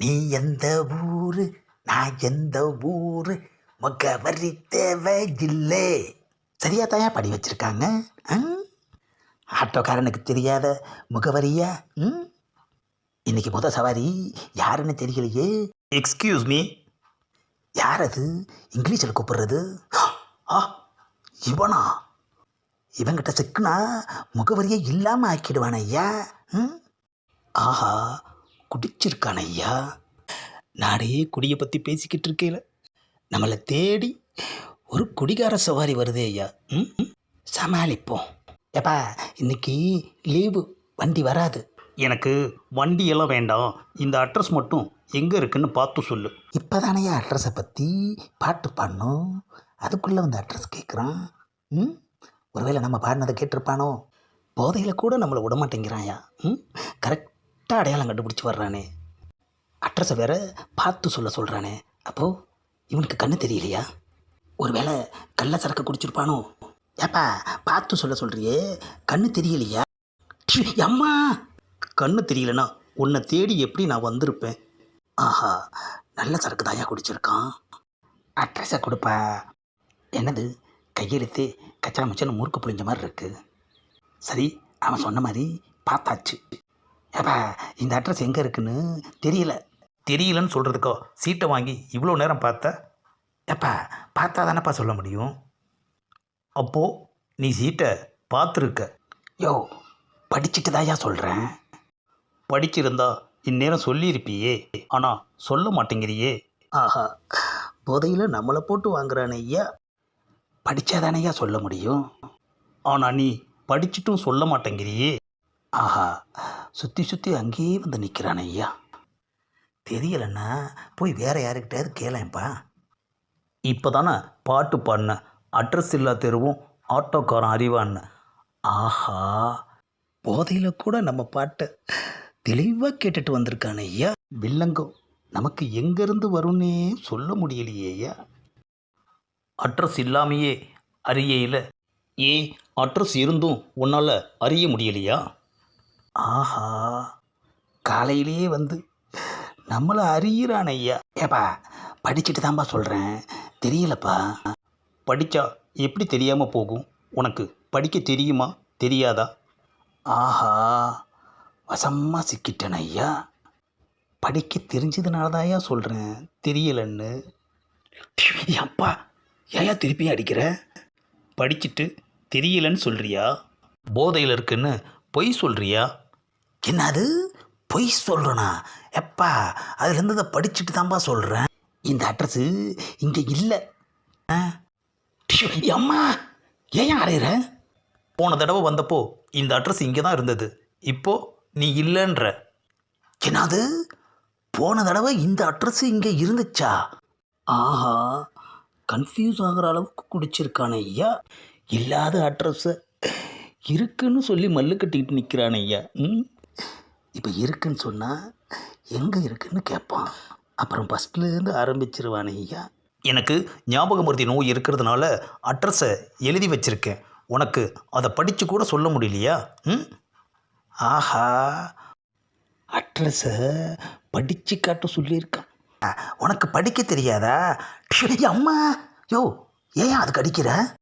நீ எந்த ஊரு? நான் எந்த ஊரு? முகவரி தேவையில்லை சரியா தாயா படி வச்சிருக்காங்க? ஆட்டோக்காரனுக்கு தெரியாத முகவரியா ம்? இன்னைக்கு முத சவாரி யாருன்னு தெரியலையே. எக்ஸ்கியூஸ் மீ யார் அது? இங்கிலீஷில் கூப்பிடுறது. ஆ இவனா? இவங்கிட்ட சிக்குனா முகவரியே இல்லாமல் ஆக்கிடுவான் ஐயா ம்? ஆஹா குடிச்சிருக்கான் ஐயா. நாடே குடியை பற்றி பேசிக்கிட்டு இருக்கையில நம்மளை தேடி ஒரு குடிகார சவாரி வருதே ஐயா. ம்? ம். சமாளிப்போம். ஏப்பா இன்னைக்கு லீவு வண்டி வராது. எனக்கு வண்டியெல்லாம் வேண்டாம். இந்த அட்ரஸ் மட்டும் எங்கே இருக்குன்னு பார்த்து சொல்லு. இப்போ தானே அட்ரஸை பற்றி பாட்டு பாடணும். அதுக்குள்ளே வந்து அட்ரஸ் கேட்குறான் ம்? ஒருவேளை நம்ம பாடினதை கேட்டிருப்பானோ? போதையில் கூட நம்மளை விட மாட்டேங்கிறான்யா ம் கரெக்டாக அடையாளம் கண்டுபிடிச்சி வர்றானே. அட்ரஸை வேற பார்த்து சொல்ல சொல்கிறானே அப்போது இவனுக்கு கண்ணு தெரியலையா? ஒருவேளை கள்ள சரக்கு குடிச்சிருப்பானோ? ஏப்பா பார்த்து சொல்ல சொல்கிறியே கண்ணு தெரியலையா? அம்மா! கண்ணு தெரியலனா உன்னை தேடி எப்படி நான் வந்திருப்பேன்? ஆஹா நல்ல சரக்கு தாயா குடிச்சிருக்கான். அட்ரஸை கொடுப்பா. என்னது? கையெழுத்து கச்சா மச்சன்னு முறுக்கு புளிஞ்ச மாதிரி இருக்குது சரி அவன் சொன்ன மாதிரி பார்த்தாச்சு. ஏப்பா இந்த அட்ரஸ் எங்கே இருக்குன்னு தெரியல. தெரியலன்னு சொல்கிறதுக்கோ சீட்டை வாங்கி இவ்வளோ நேரம் பார்த்த? ஏப்பா பார்த்தா தானேப்பா சொல்ல முடியும்? அப்போது நீ சீட்டை பார்த்துருக்க. யோ படிச்சுட்டு தாயா சொல்கிறேன் படிச்சிருந்தா இந்நேரம் சொல்லியிருப்பியே. ஆனால் சொல்ல மாட்டேங்கிறியே. ஆஹா போதையில் நம்மளை போட்டு வாங்குறானே ஐயா. படித்தாதானையா சொல்ல முடியும்? ஆனால் நீ படிச்சிட்டும் சொல்ல மாட்டேங்கிறியே. ஆஹா சுற்றி சுற்றி அங்கேயே வந்து நிற்கிறான் ஐயா. தெரியலன்னா போய் வேறு யாருக்கிட்டையாவது கேளேன்ப்பா. இப்போ தானே பாட்டு பாடின அட்ரஸ் இல்லா தெருவும் ஆட்டோக்காரன் அறிவான்னு. ஆஹா போதையில் கூட நம்ம பாட்டை தெளிவாக கேட்டுட்டு வந்திருக்கானே ஐயா. வில்லங்கம் நமக்கு எங்கேருந்து வரும்னே சொல்ல முடியலையே ஐயா. அட்ரஸ் இல்லாமையே அறியையில் ஏன் அட்ரஸ் இருந்தும் உன்னால் அறிய முடியலையா? ஆஹா காலையிலேயே வந்து நம்மளை அறியிறான் ஐயா. ஏப்பா படிச்சுட்டு தான்ப்பா சொல்கிறேன் தெரியலப்பா. படித்தா எப்படி தெரியாமல் போகும்? உனக்கு படிக்க தெரியுமா? தெரியாதா? ஆஹா வசமாக சிக்கிட்டேன் ஐயா. படிக்க தெரிஞ்சதுனால தான் ஐயா சொல்கிறேன் தெரியலன்னு. அப்பா ஏயா திருப்பி அடிக்கிற? படிச்சுட்டு தெரியலன்னு சொல்கிறியா போதையில் இருக்குன்னு பொய் சொல்கிறியா என்னது? பொய் சொல்கிறனா எப்பா அதுலேருந்து அதை படிச்சுட்டு தான்ப்பா சொல்கிறேன் இந்த அட்ரஸு இங்கே இல்லை. ஆ? அம்மா ஏன் அறையிற போன தடவை வந்தப்போ இந்த அட்ரஸ் இங்கே தான் இருந்தது. இப்போது நீ இல்லைன்ற. என்னது? போன தடவை இந்த அட்ரஸ் இங்கே இருந்துச்சா? ஆஹா கன்ஃபியூஸ் ஆகிற அளவுக்கு குடிச்சிருக்கான ஐயா. இல்லாத அட்ரஸை இருக்குன்னு சொல்லி மல்லு கட்டிக்கிட்டு நிற்கிறான் ஐயா. ம்? இப்போ இருக்குன்னு சொன்னால் எங்கே இருக்குன்னு கேட்பான் அப்புறம் ஃபஸ்ட்லேருந்து ஆரம்பிச்சிருவானே ஐயா. எனக்கு ஞாபகமூர்த்தி நோய் இருக்கிறதுனால அட்ரஸை எழுதி வச்சுருக்கேன். உனக்கு அதை படித்து கூட சொல்ல முடியலையா? ம்? ஆஹா. அட்ரஸை படித்து காட்ட சொல்லியிருக்கான். உனக்கு படிக்க தெரியாதா? அம்மா. யோ ஏன் அதுக்கு அடிக்கிற?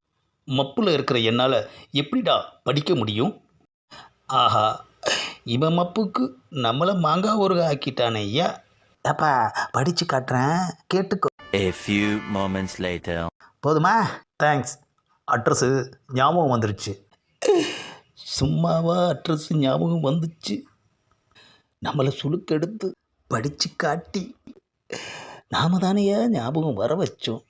மப்பில் இருக்கிற என்னால் எப்படிடா படிக்க முடியும்? ஆஹா. இவன் மப்புக்கு நம்மளை மாங்காய் ஊறுக ஆக்கிட்டானே ஐயா. ஏப்பா படித்து காட்டுறேன். கேட்டுக்கோ. A few moments later. போதுமா? தேங்க்ஸ் அட்ரஸு ஞாபகம் வந்துருச்சு. சும்மாவா அட்ரஸ் ஞாபகம் வந்துச்சு. நம்மளை சுழுக்கெடுத்து படித்து காட்டி. நாம தானையா ஞாபகம் வர வச்சோம்?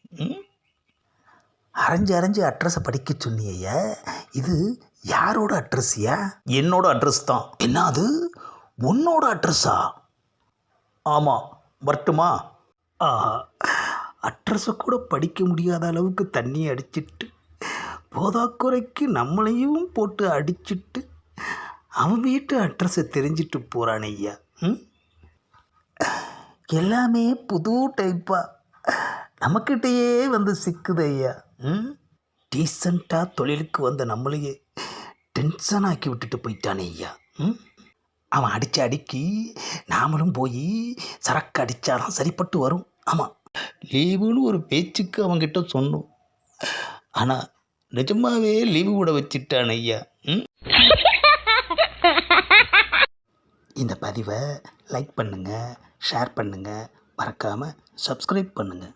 அரைஞ்சு அரைஞ்சு அட்ரஸை படிக்க சொன்னியா இது யாரோட அட்ரஸ்யா என்னோட அட்ரஸ் தான். என்ன அது உன்னோட அட்ரஸா ஆமாம் வரட்டுமா? ஆஹா அட்ரஸை கூட படிக்க முடியாத அளவுக்கு தண்ணி அடிச்சிட்டு போதாக்குறைக்கு நம்மளையும் போட்டு அடிச்சிட்டு அவன் வீட்டு அட்ரஸை தெரிஞ்சிட்டு போகிறான் ஐயா. ம்? எல்லாமே புது டைப்பா நம்மக்கிட்டேயே வந்து சிக்குது ஐயா. ம்? டீசெண்டாக தொழிலுக்கு வந்த நம்மளையே. டென்ஷன் ஆக்கி விட்டுட்டு போயிட்டானே ஐயா. ம்? அவன் அடித்த அடிக்கி நாமளும் போய் சரக்கு அடித்தாலும் சரிப்பட்டு வரும். ஆமாம் லீவுன்னு ஒரு பேச்சுக்கு அவங்கிட்ட சொன்னோம். ஆனால் நிஜமாவே லீவு கூட வச்சிட்டான் ஐயா. ம்? இந்த பதிவை லைக் பண்ணுங்கள் ஷேர் பண்ணுங்கள் மறக்காமல் சப்ஸ்கிரைப் பண்ணுங்கள்